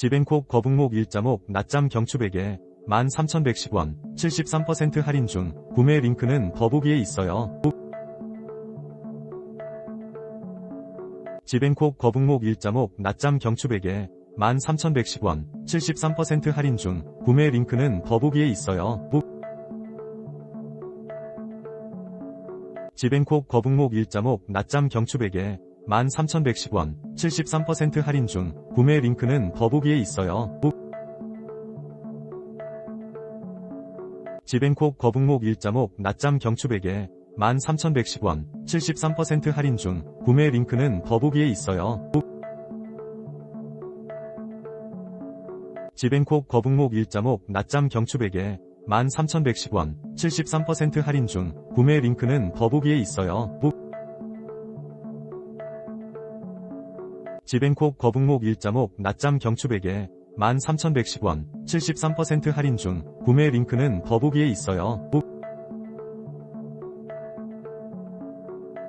지벤콕 거북목 일자목 낮잠 경추베개 13,110원 73% 할인 중 구매 링크는 더보기에 있어요. 지벤콕 거북목 일자목 낮잠 경추베개 13,110원 73% 할인 중 구매 링크는 더보기에 있어요. 지벤콕 거북목 일자목 낮잠 경추베개 13,110원 73% 할인 중 구매 링크는 더보기에 있어요. 지벤콕 거북목 일자목 낮잠 경추베개 13,110원 73% 할인 중 구매 링크는 더보기에 있어요. 지벤콕 거북목 일자목 낮잠 경추베개 13,110원 73% 할인 중 구매 링크는 더보기에 있어요. 지벤콕 거북목 일자목 낮잠 경추베개 13,110원 73% 할인 중 구매 링크는 더보기에 있어요.